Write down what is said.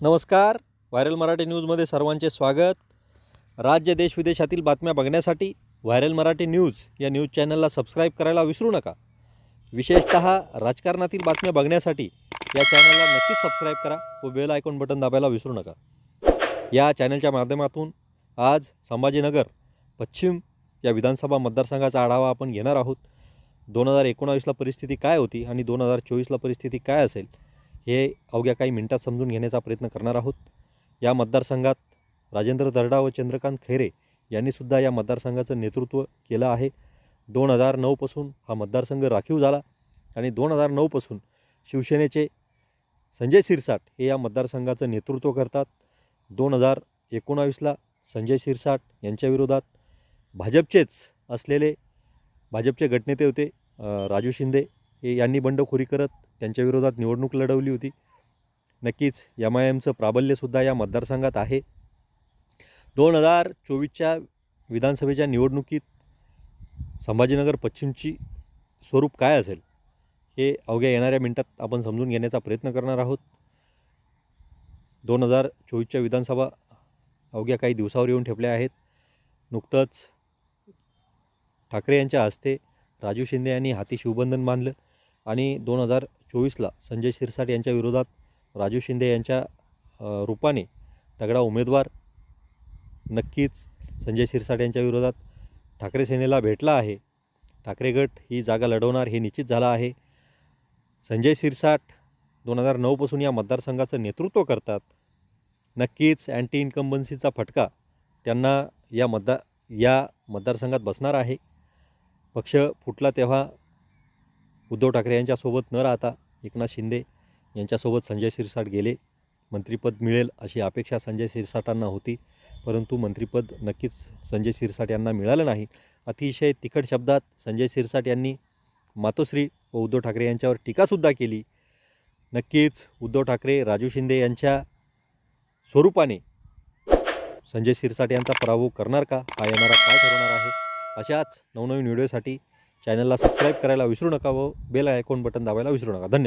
नमस्कार. व्हायरल मराठी न्यूजमध्ये सर्वांचे स्वागत. राज्य देश विदेशातील बातम्या बघण्यासाठी व्हायरल मराठी न्यूज या न्यूज चॅनलला सबस्क्राईब करायला विसरू नका. विशेषतः राजकारणातील बातम्या बघण्यासाठी या चॅनलला नक्कीच सबस्क्राईब करा व बेल आयकॉन बटन दाबायला विसरू नका. या चॅनलच्या माध्यमातून आज संभाजीनगर पश्चिम या विधानसभा मतदारसंघाचा आढावा आपण घेणार आहोत. दोन हजार एकोणावीसला परिस्थिती काय होती आणि दोन हजार चोवीसला परिस्थिती काय असेल? हे अवघ्या काही मिनिटात समजून घेण्याचा प्रयत्न करणार आहोत. या मतदारसंघात राजेंद्र दर्डा व चंद्रकांत खैरे यांनीसुद्धा या मतदारसंघाचं नेतृत्व केलं आहे. दोन हजार नऊपासून हा मतदारसंघ राखीव झाला आणि दोन हजार नऊपासून शिवसेनेचे संजय शिरसाट हे या मतदारसंघाचं नेतृत्व करतात. दोन हजार एकोणावीसला संजय शिरसाट यांच्याविरोधात भाजपचेच असलेले भाजपचे गटनेते होते राजू शिंदे. हे यांनी बंडखोरी करत त्यांच्या विरोधात निवडणूक लढवली होती. नक्कीच एम आय एमचं प्राबल्यसुद्धा या मतदारसंघात आहे. दोन हजार चोवीसच्या विधानसभेच्या निवडणुकीत संभाजीनगर पश्चिमची स्वरूप काय असेल? हे अवघ्या येणाऱ्या मिनिटात आपण समजून घेण्याचा प्रयत्न करणार आहोत. दोन हजार चोवीसच्या विधानसभा अवघ्या काही दिवसावर येऊन ठेपल्या आहेत. नुकतंच ठाकरे यांच्या हस्ते राजू शिंदे यांनी हाती शिवबंधन बांधलं आणि दोन हजार चोवीसला संजय शिरसाट यांच्या विरोधात राजू शिंदे यांच्या रूपाने तगडा उमेदवार नक्कीच संजय शिरसाट यांच्या विरोधात ठाकरे सेनेला भेटला आहे. ठाकरे गट ही जागा लढवणार हे निश्चित झालं आहे. संजय शिरसाट दोन हजार नऊपासून या मतदारसंघाचं नेतृत्व करतात. नक्कीच अँटी इन्कम्बन्सीचा फटका त्यांना या मतदार या मतदारसंघात बसणार आहे. पक्ष फुटला तेव्हा उद्धव ठाकरे यांच्यासोबत न राहता एकनाथ शिंदे यांच्यासोबत संजय शिरसाट गेले. मंत्रिपद मिळेल अशी अपेक्षा संजय शिरसाटांना होती. परंतु मंत्रिपद नक्कीच संजय शिरसाट यांना मिळालं नाही. अतिशय तिखट शब्दात संजय शिरसाट यांनी मातोश्री व उद्धव ठाकरे यांच्यावर टीकासुद्धा केली. नक्कीच उद्धव ठाकरे राजू शिंदे यांच्या स्वरूपाने संजय शिरसाट यांचा पराभव करणार का? हा येणारा काय ठरवणार आहे. अशाच नवनवीन व्हिडिओसाठी चॅनलला सबस्क्राईब करायला विसरू नका व बेल आयकॉन बटन दाबायला विसरू नका. धन्यवाद.